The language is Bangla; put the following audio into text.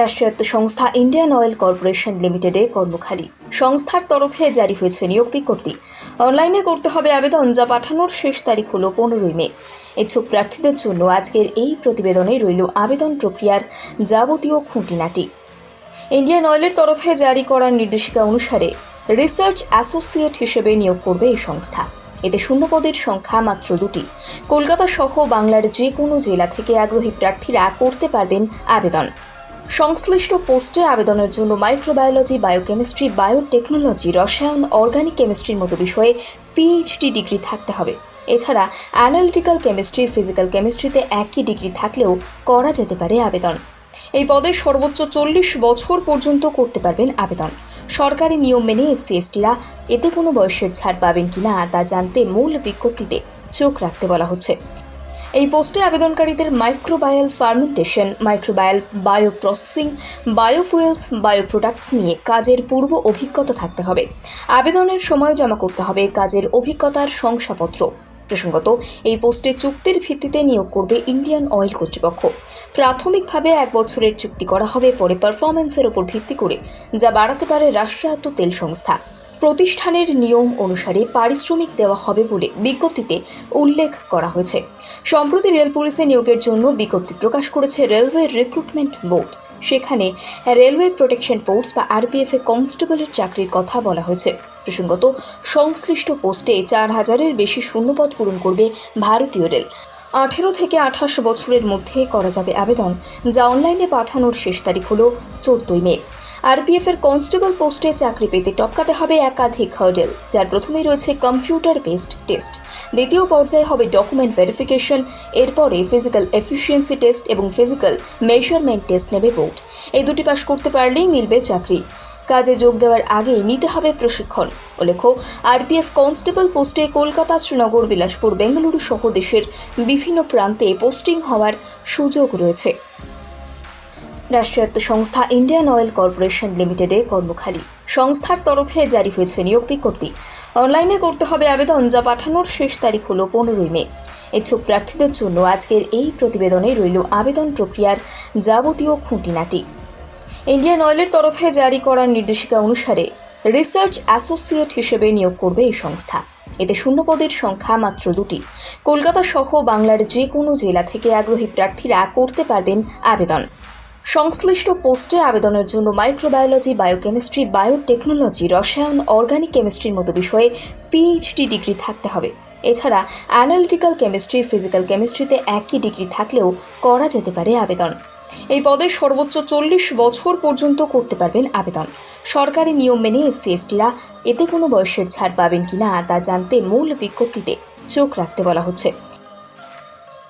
রাষ্ট্রায়ত্ত সংস্থা ইন্ডিয়ান অয়েল কর্পোরেশন লিমিটেডে কর্মখালী সংস্থার তরফে জারি হয়েছে নিয়োগ বিজ্ঞপ্তি। অনলাইনে করতে হবে আবেদন, যা পাঠানোর শেষ তারিখ হল পনেরোই মে। ইচ্ছুক প্রার্থীদের জন্য আজকের এই প্রতিবেদনে রইল আবেদন প্রক্রিয়ার যাবতীয় খুঁটিনাটি। ইন্ডিয়ান অয়েলের তরফে জারি করার নির্দেশিকা অনুসারে রিসার্চ অ্যাসোসিয়েট হিসেবে নিয়োগ করবে এই সংস্থা। এতে শূন্যপদের সংখ্যা মাত্র দুটি। কলকাতা সহ বাংলার যে কোনো জেলা থেকে আগ্রহী প্রার্থীরা করতে পারবেন আবেদন। সংশ্লিষ্ট পোস্টে আবেদনের জন্য মাইক্রোবায়োলজি বায়োকেমিস্ট্রি বায়োটেকনোলজি রসায়ন অর্গানিক কেমিস্ট্রির মতো বিষয়ে পিএইচডি ডিগ্রি থাকতে হবে। এছাড়া অ্যানালিটিক্যাল কেমিস্ট্রি ফিজিক্যাল কেমিস্ট্রিতে একই ডিগ্রি থাকলেও করা যেতে পারে আবেদন। এই পদে সর্বোচ্চ চল্লিশ বছর পর্যন্ত করতে পারবেন আবেদন। সরকারি নিয়ম মেনে এসসি এসটিরা এতে কোনো বয়সের ছাড় পাবেন কিনা তা জানতে মূল বিজ্ঞপ্তিতে চোখ রাখতে বলা হচ্ছে। এই পোস্টে আবেদনকারীদের microbial fermentation microbial bio processing biofuels bio products নিয়ে কাজের পূর্ব অভিজ্ঞতা থাকতে হবে। আবেদনের সময় জমা করতে হবে কাজের অভিজ্ঞতার শংসাপত্র। প্রসঙ্গত, এই পোস্টে চুক্তির ভিত্তিতে নিয়োগ করবে ইন্ডিয়ান অয়েল কর্তৃপক্ষ। প্রাথমিকভাবে এক বছরের চুক্তি করা হবে পরে পারফরমেন্সের উপর ভিত্তি করে, যা বাড়াতে পারে রাষ্ট্রায়ত্ত তেল সংস্থা। প্রতিষ্ঠানের নিয়ম অনুসারে পারিশ্রমিক দেওয়া হবে বলে বিজ্ঞপ্তিতে উল্লেখ করা হয়েছে। সম্প্রতি রেল পুলিশে নিয়োগের জন্য বিজ্ঞপ্তি প্রকাশ করেছে রেলওয়ে রিক্রুটমেন্ট বোর্ড। সেখানে রেলওয়ে প্রোটেকশন ফোর্স বা আরপিএফ এ কনস্টেবলের চাকরির কথা বলা হয়েছে। প্রসঙ্গত, সংশ্লিষ্ট পোস্টে চার হাজারের বেশি শূন্যপদ পূরণ করবে ভারতীয় রেল। আঠেরো থেকে আঠাশ বছরের মধ্যে করা যাবে আবেদন, যা অনলাইনে পাঠানোর শেষ তারিখ হল চোদ্দই মে। আরপিএফ এর কনস্টেবল পোস্টে চাকরি পেতে টপকাতে হবে একাধিক হার্ডেল যার প্রথমেই রয়েছে কম্পিউটার বেসড টেস্ট দ্বিতীয় পর্যায়ে হবে ডকুমেন্ট ভেরিফিকেশন এরপরে ফিজিক্যাল এফিসিয়েন্সি টেস্ট এবং ফিজিক্যাল মেজারমেন্ট টেস্ট নেবে বোর্ড এই দুটি পাশ করতে পারলেই মিলবে চাকরি। কাজে যোগ দেওয়ার আগে নিতে হবে প্রশিক্ষণ। উল্লেখ্য, আরপিএফ কনস্টেবল পোস্টে কলকাতা, শ্রীনগর, বিলাসপুর, বেঙ্গালুরু সহ দেশের বিভিন্ন প্রান্তে পোস্টিং হওয়ার সুযোগ রয়েছে। রাষ্ট্রায়ত্ত সংস্থা ইন্ডিয়ান অয়েল কর্পোরেশন লিমিটেডে কর্মখালী। সংস্থার তরফে জারি হয়েছে নিয়োগ বিজ্ঞপ্তি। অনলাইনে করতে হবে আবেদন, যা পাঠানোর শেষ তারিখ হল পনেরোই মে। ইচ্ছুক প্রার্থীদের জন্য আজকের এই প্রতিবেদনে রইল আবেদন প্রক্রিয়ার যাবতীয় খুঁটিনাটি। ইন্ডিয়ান অয়েলের তরফে জারি করার নির্দেশিকা অনুসারে রিসার্চ অ্যাসোসিয়েট হিসেবে নিয়োগ করবে এই সংস্থা। এতে শূন্যপদের সংখ্যা মাত্র দুটি। কলকাতা সহ বাংলার যে কোনো জেলা থেকে আগ্রহী প্রার্থীরা করতে পারবেন আবেদন। সংশ্লিষ্ট পোস্টে আবেদনের জন্য মাইক্রোবায়োলজি বায়োকেমিস্ট্রি বায়োটেকনোলজি রসায়ন অর্গানিক কেমিস্ট্রির মতো বিষয়ে পিএইচডি ডিগ্রি থাকতে হবে। এছাড়া অ্যানালিটিক্যাল কেমিস্ট্রি ফিজিক্যাল কেমিস্ট্রিতে একই ডিগ্রি থাকলেও করা যেতে পারে আবেদন। এই পদে সর্বোচ্চ চল্লিশ বছর পর্যন্ত করতে পারবেন আবেদন। সরকারি নিয়ম মেনে এসসি এসটিরা এতে কোনো বয়সের ছাড় পাবেন কিনা তা জানতে মূল বিজ্ঞপ্তিতে চোখ রাখতে বলা হচ্ছে।